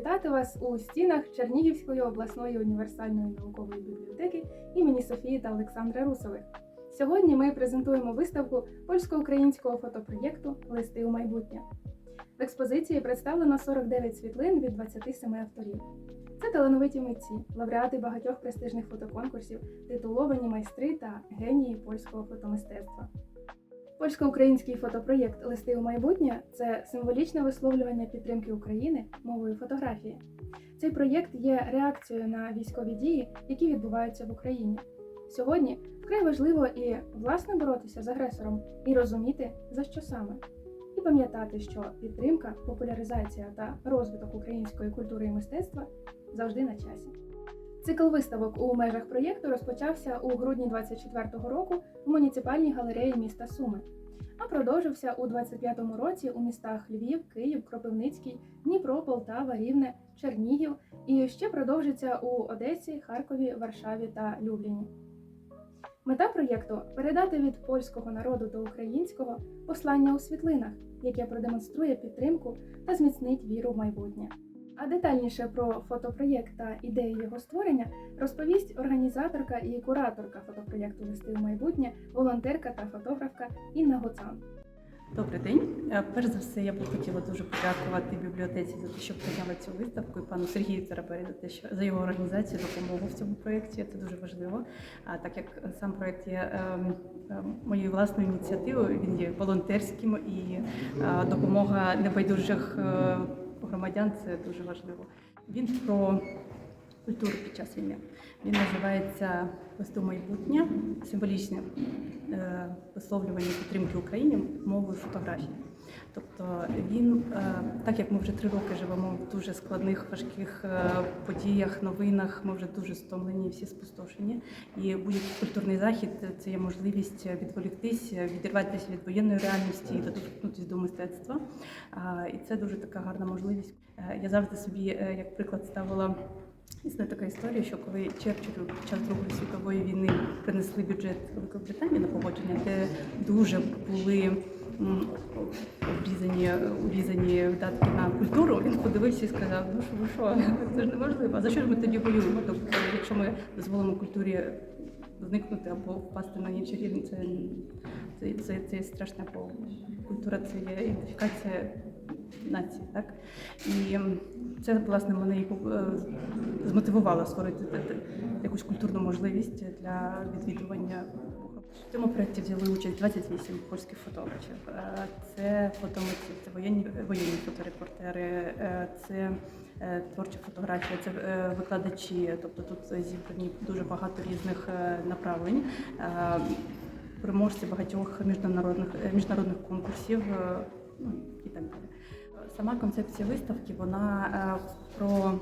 привітати вас у стінах Чернігівської обласної універсальної наукової бібліотеки імені Софії та Олександра Русових. Сьогодні ми презентуємо виставку польсько-українського фотопроєкту Листи у майбутнє. В експозиції представлено 49 світлин від 27 авторів. Це талановиті митці, лауреати багатьох престижних фотоконкурсів, титуловані майстри та генії польського фотомистецтва. Польсько-український фотопроєкт Листи у майбутнє це символічне висловлювання підтримки України мовою фотографії. Цей проєкт є реакцією на військові дії, які відбуваються в Україні. Сьогодні вкрай важливо і власне боротися з агресором, і розуміти за що саме, і пам'ятати, що підтримка, популяризація та розвиток української культури і мистецтва завжди на часі. Цикл виставок у межах проєкту розпочався у грудні 24-го року в муніципальній галереї міста Суми, а продовжився у 25-му році у містах Львів, Київ, Кропивницький, Дніпро, Полтава, Рівне, Чернігів і ще продовжиться у Одесі, Харкові, Варшаві та Любліні. Мета проєкту передати від польського народу до українського послання у світлинах, яке продемонструє підтримку та зміцнить віру в майбутнє. А детальніше про фотопроєкт та ідеї його створення розповість організаторка і кураторка фотопроєкту Листи у майбутнє, волонтерка та фотографка Інна Гоцан. Добрий день. Е, Перш за все, я б хотіла дуже подякувати бібліотеці за те, що прийняли цю виставку, і пану Сергію Царабері за те, що за його організацію, допомогу в цьому проєкті. Це дуже важливо. А так як сам проєкт є ем, ем, моєю власною ініціативою, він є волонтерським і е, допомога небайдужих е, громадян це дуже важливо. Він про культуру під час війни. Він називається «Листи майбутнє, символічне е, висловлювання підтримки Україні мовою фотографії. Тобто він, е, так як ми вже три роки живемо в дуже складних, важких е, подіях, новинах, ми вже дуже стомлені, всі спустошені. І будь-який культурний захід це є можливість відволіктись, відірватися від воєнної реальності і доторкнутися до мистецтва. І це дуже така гарна можливість. Е, Я завжди собі як приклад ставила. Існує така історія, що коли Черчиллю під час Другої світової війни принесли бюджет Великої Британії на погодження, де дуже були обрізані, обрізані видатки на культуру, він подивився і сказав: ну що ви що, це ж неможливо. А за що ж ми тоді воюємо? Тобто, якщо ми дозволимо культурі зникнути або впасти на інший рівень, це, це, це, це страшне, бо культура це є ідентифікація нації, так? І це, власне, мене і е, змотивувало створити якусь культурну можливість для відвідування. В цьому проєкті взяли участь 28 польських фотографів. Е, Це фотомитці, це воєнні, воєнні фоторепортери, е, це е, творча фотографія, це викладачі. Тобто тут зібрані дуже багато різних направлень. Переможці багатьох міжнародних міжнародних конкурсів ну, і так далі. Сама концепція виставки вона про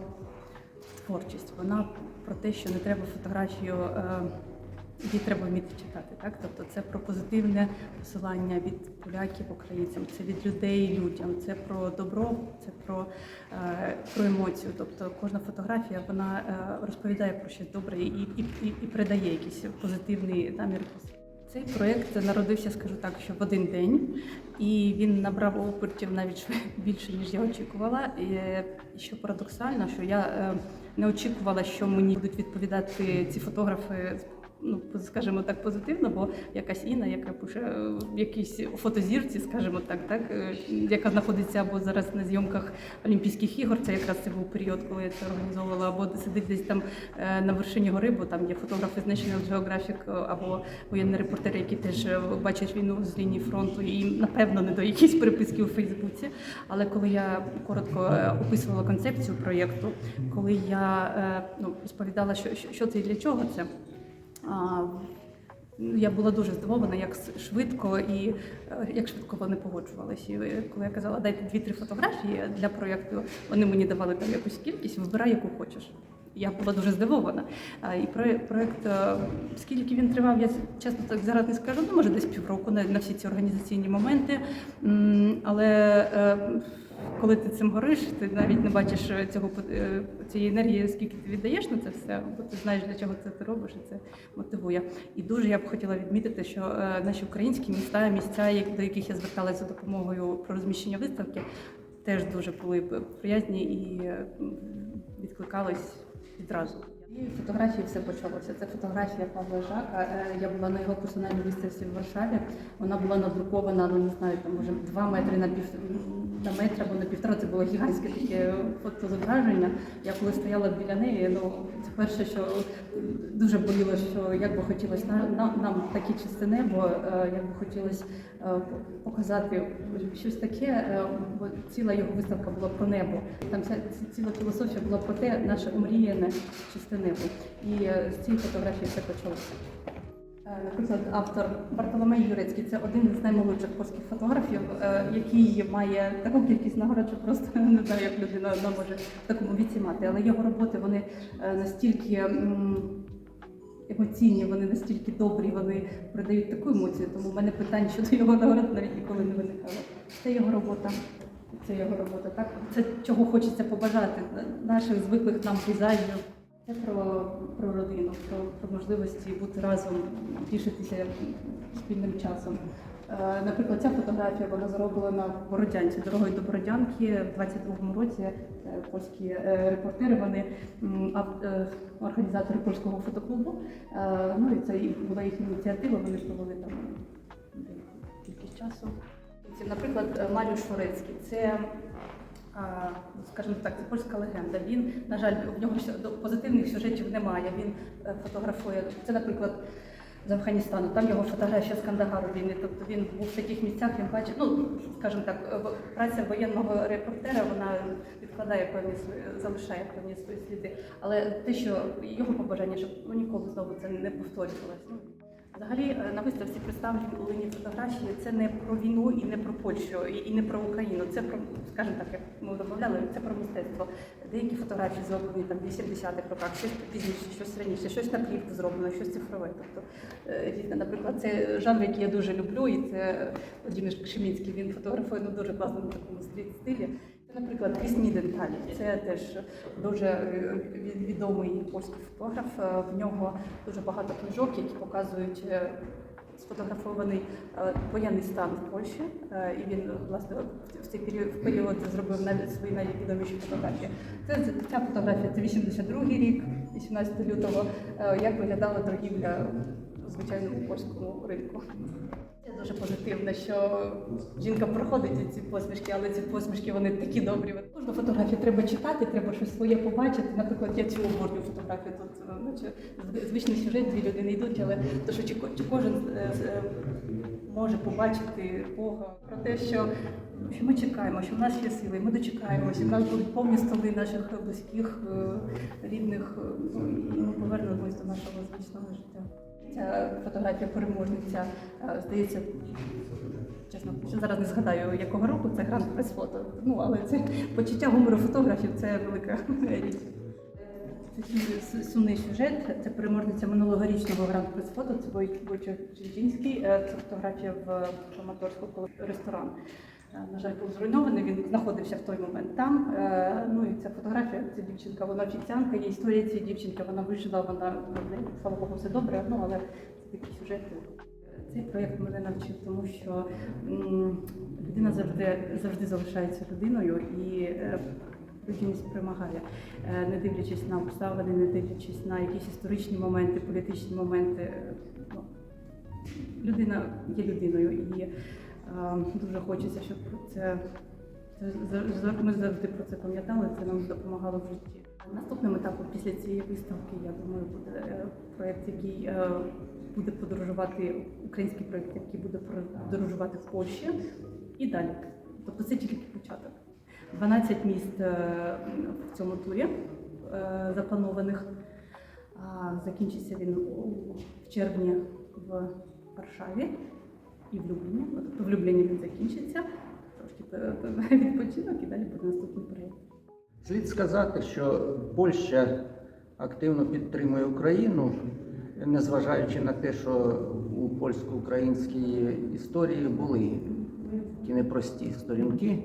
творчість, вона про те, що не треба фотографію, е, її треба вміти читати. Так? Тобто це про позитивне посилання від поляків українцям, це від людей людям, це про добро, це про, е, про емоцію. Тобто кожна фотографія вона е, розповідає про щось добре і, і, і, передає якийсь позитивний намір. Цей проєкт народився, скажу так, що в один день, і він набрав обертів навіть більше, ніж я очікувала. І що парадоксально, що я не очікувала, що мені будуть відповідати ці фотографи. Ну, скажімо так, позитивно, бо якась Інна, яка пише в якійсь фотозірці, скажімо так, так, е, яка знаходиться або зараз на зйомках Олімпійських ігор, це якраз це був період, коли я це організовувала, або сидить десь там е, на вершині гори, бо там є фотографи з National Geographic е, або воєнні репортери, які теж е, бачать війну з лінії фронту, і напевно не до якісь переписки у Фейсбуці. Але коли я коротко описувала концепцію проєкту, коли я ну, розповідала, що що це і для чого це. Ну, Я була дуже здивована, як швидко і е, як швидко вони погоджувалися. Е, коли я казала, дайте дві-три фотографії для проєкту, вони мені давали там якусь кількість, вибирай, яку хочеш. Я була дуже здивована. І проєкт, е, скільки він тривав, я чесно так зараз не скажу, ну може десь півроку на, всі ці організаційні моменти. Але коли ти цим гориш, ти навіть не бачиш цього е, цієї енергії, скільки ти віддаєш на це все, бо ти знаєш, для чого це ти робиш, і це мотивує. І дуже я б хотіла відмітити, що е, наші українські міста, місця, до яких я зверталася за допомогою про розміщення виставки. теж дуже були приязні і е, відкликались відразу. І фотографії все почалося. Це фотографія Павла Жака. Е, Я була на його персональній виставці в Варшаві. Вона була надрукована, ну не знаю, там може два метри на пів на метр або на півтора. Це було гігантське таке фотозображення. Я коли стояла біля неї, ну це перше, що дуже боліло, що як би хотілося на- нам, нам такі чисте небо, е, як би хотілося е, показати щось таке, бо ціла його виставка була про небо. Там вся ціла філософія була про те, наше омріяне чисте небо. І е, з цієї фотографії все почалося. Е, Наприклад, автор Бартоломей Юрецький це один з наймолодших польських фотографів, е, який має таку кількість нагород, що просто не знаю, як людина не може в такому віці мати. Але його роботи вони настільки емоційні, вони настільки добрі, вони придають таку емоцію. Тому в мене питань щодо його нагород навіть ніколи не виникало. Це його робота. Це його робота. Так це чого хочеться побажати наших звиклих нам пейзажів. Це про, про родину, про, про можливості бути разом, тішитися спільним часом. Е, Наприклад, ця фотографія вона зроблена в Бородянці, дорогою до Бородянки в 22-му році. Е, Польські е, репортери, вони організатори польського фотоклубу. Ну і це була їхня ініціатива. Вони провели там кількість часу. Наприклад, Маріуш Шворецький. Це скажімо так, це польська легенда. Він, на жаль, в нього позитивних сюжетів немає. Він е, фотографує. Це, наприклад, з Афганістану. Там його фотографія з Кандагару війни. Тобто він був в таких місцях, він бачив, ну скажімо так, е, праця воєнного репортера вона відкладає певні залишає певні свої сліди. Але те, що його побажання, щоб ну, ніколи знову це не повторювалося. Взагалі е, на виставці представлені фотографії це не про війну і не про Польщу, і не про Україну. Це про, скажімо так, як ми домовляли, це про мистецтво. Деякі фотографії зроблені там в 80-х роках, щось пізніше, щось раніше, щось на плівку зроблено, щось цифрове. Тобто, е, дійсно, наприклад, це жанр, який я дуже люблю, і це Владимир Кшемінський, він фотографує ну, дуже класно на такому стилі. Наприклад, Крісні Денталі. Це теж дуже е, відомий польський фотограф. Е, В нього дуже багато книжок, які показують е, сфотографований воєнний стан в Польщі. І він власне в цей період, в період зробив навіть свої найвідоміші фотографії. Це ця фотографія це 82-й рік, 18 лютого. Як виглядала торгівля звичайному польському ринку. Це дуже позитивно, що жінка проходить ці посмішки, але ці посмішки вони такі добрі. Кожну фотографію треба читати, треба щось своє побачити. Наприклад, я цю обожнюю фотографію. Тут наче звичний сюжет, дві людини йдуть, але то, що чи, кожен е, е, може побачити Бога про те, що, що ми чекаємо, що в нас є сили, ми дочекаємося, в нас будуть повні столи наших близьких, е, рідних, ну, і ми повернемось до нашого звичного життя. Ця фотографія переможниця, е, здається, чесно, зараз не згадаю, якого року це гранд прес фото. Ну, але це почуття гумору фотографів це велика річ. Це сумний сюжет. Це переможниця минулогорічного гранд прес фото. Це Войчех Чижинський. Е, Це фотографія в Краматорську, коли ресторан. Е, На жаль, був зруйнований. Він знаходився в той момент там. Е, Ну і ця фотографія, ця дівчинка, вона офіціанка. Є історія цієї дівчинки. Вона вижила, вона в слава Богу, все добре. Ну але це такі сюжети. Цей проєкт мене навчив, тому що людина завжди завжди залишається людиною і е, людяність перемагає, не дивлячись на обставини, не дивлячись на якісь історичні моменти, політичні моменти. Ну, людина є людиною, і дуже хочеться, щоб це, ми завжди про це пам'ятали. Це нам допомагало в житті. Наступним етапом після цієї виставки, я думаю, буде е, проєкт, який е, буде подорожувати український проєкт, який буде подорожувати в Польщі і далі. Тобто це тільки початок. 12 міст е, в цьому турі е, запланованих. Закінчиться він в червні в Варшаві і в Любліні. Ну, Тобто в Любліні він закінчиться, трошки відпочинок і далі буде наступний проєкт. Слід сказати, що Польща активно підтримує Україну, незважаючи на те, що у польсько-українській історії були такі непрості сторінки,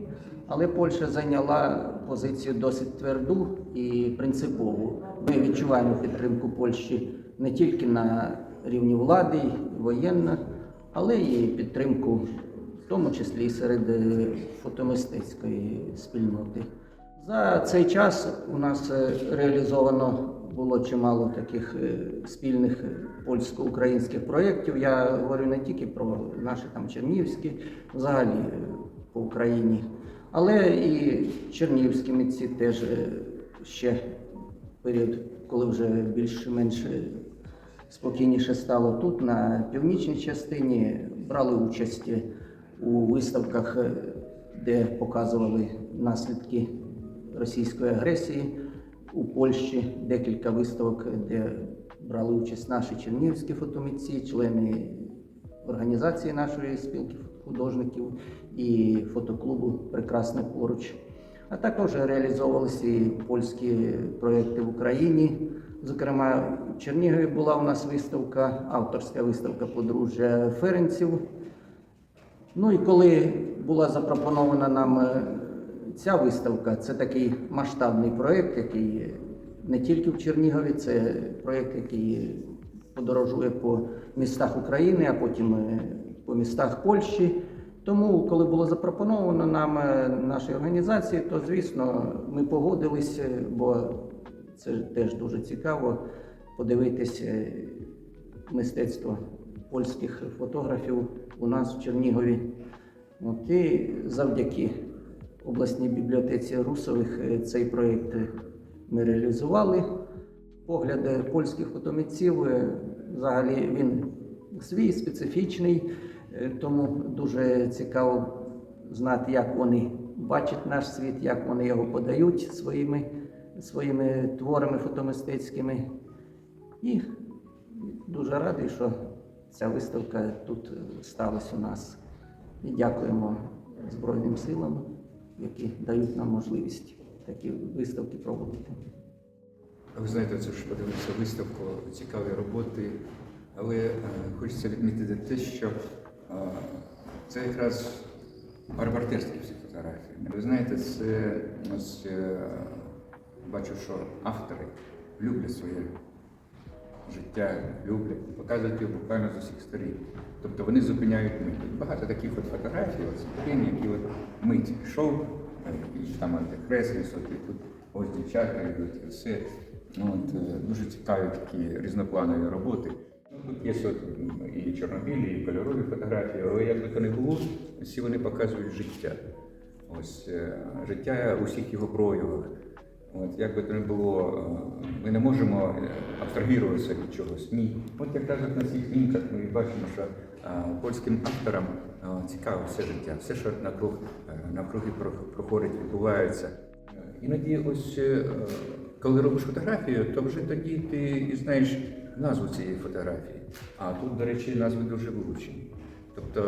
але Польща зайняла позицію досить тверду і принципову. Ми відчуваємо підтримку Польщі не тільки на рівні влади, воєнна, але і підтримку в тому числі і серед е, фотомистецької спільноти. За цей час у нас е, реалізовано було чимало таких е, спільних польсько-українських проєктів. Я говорю не тільки про наші там чернігівські, взагалі по Україні, але і чернігівські митці теж ще період, коли вже більш-менш спокійніше стало тут, на північній частині, брали участь у виставках, е, де показували наслідки російської агресії у Польщі, декілька виставок, де брали участь наші чернігівські фотомитці, члени організації нашої спілки художників і фотоклубу Прекрасне поруч. А також реалізовувалися і польські проекти в Україні. Зокрема, в Чернігові була у нас виставка, авторська виставка подружжя Ференців. Ну і коли була запропонована нам е, ця виставка, це такий масштабний проєкт, який не тільки в Чернігові, це проєкт, який подорожує по містах України, а потім е, по містах Польщі. Тому, коли було запропоновано нам е, нашій організації, то звісно ми погодилися, бо це теж дуже цікаво подивитись е, мистецтво польських фотографів у нас в Чернігові. От, і завдяки обласній бібліотеці Русових е, цей проєкт е, ми реалізували. Погляд польських фотомитців взагалі він свій специфічний, тому дуже цікаво знати, як вони бачать наш світ, як вони його подають своїми, своїми творами фотомистецькими. І дуже радий, що ця виставка тут сталася у нас. І дякуємо Збройним силам, які дають нам можливість такі виставки проводити. Ви знаєте, це ж подивився виставку, цікаві роботи, але е, хочеться відмітити те, що е, це якраз репортерські всі фотографії. Ви знаєте, це ось е, бачу, що автори люблять своє життя, люблять, показують його буквально з усіх сторін. Тобто вони зупиняють мить. Багато таких от фотографій, от сторін, які от мить йшов, е, і там антихрест високий, тут ось дівчата йдуть, і все. Ну, От, е, дуже цікаві такі різнопланові роботи. Тут є от, і чорнобілі, і кольорові фотографії, але як би то не було, всі вони показують життя. Ось е, життя у всіх його проявах. От, як би то не було, е, ми не можемо е, абстрагуватися від чогось. Ні. От якраз от на цих знімках ми бачимо, що е, польським авторам цікаво все життя, все, що навкруг, навкруги проходить, відбувається. Іноді ось коли робиш фотографію, то вже тоді ти і знаєш назву цієї фотографії. А тут, до речі, назви дуже вилучені. Тобто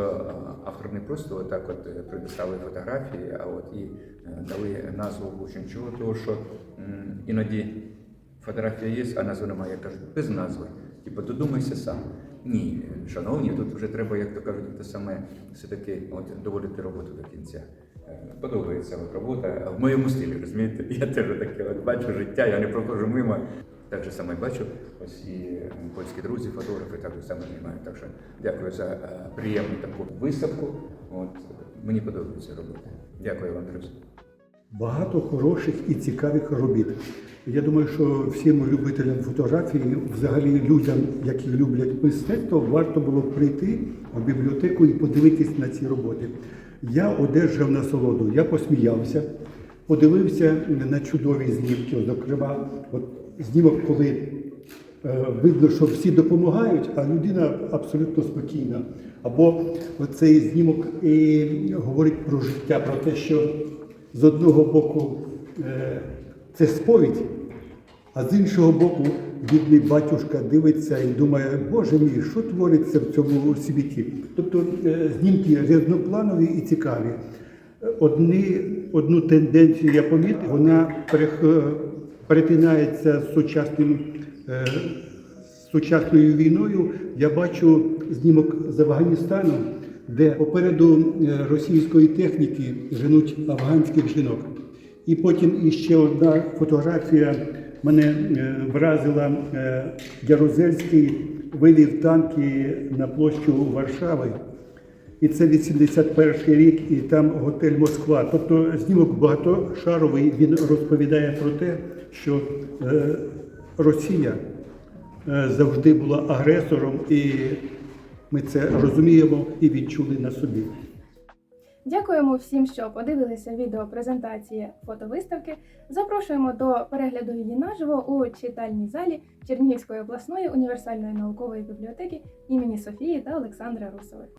автор не просто отак от приписали фотографії, а от і дали назву влучень. Чого? Тому що іноді фотографія є, а назви немає. Я кажу, без назви. Типу, додумайся сам. Ні, шановні, тут вже треба, як то кажуть, те саме все-таки от, доводити роботу до кінця. Е, Подобається от робота в моєму стилі, розумієте? Я теж таке от бачу життя, я не проходжу мимо. Так же саме бачу, ось і е, польські друзі, фотографи так само знімають. Так що дякую за е, приємну таку виставку. От мені подобається робота. Дякую вам, друзі. Багато хороших і цікавих робіт. Я думаю, що всім любителям фотографії, взагалі людям, які люблять мистецтво, варто було прийти в бібліотеку і подивитись на ці роботи. Я одержав насолоду, я посміявся, подивився на чудові знімки. Зокрема, от знімок, коли е, видно, що всі допомагають, а людина абсолютно спокійна. Або цей знімок і говорить про життя, про те, що з одного боку е, це сповідь, а з іншого боку, бідний батюшка дивиться і думає, Боже мій, що твориться в цьому світі? Тобто е, знімки різнопланові і цікаві. Одні, одну тенденцію я помітив, вона перетинається з сучасним. е, сучасною війною я бачу знімок з Афганістану, де попереду е, російської техніки женуть афганських жінок. І потім іще одна фотографія мене е, вразила е, Ярузельський вивів танки на площу Варшави. і це 81 рік, і там готель Москва. Тобто знімок багатошаровий, він розповідає про те, що Росія завжди була агресором, і ми це розуміємо і відчули на собі. Дякуємо всім, що подивилися відео презентації фотовиставки. Запрошуємо до перегляду її наживо у читальній залі Чернігівської обласної універсальної наукової бібліотеки імені Софії та Олександра Русових.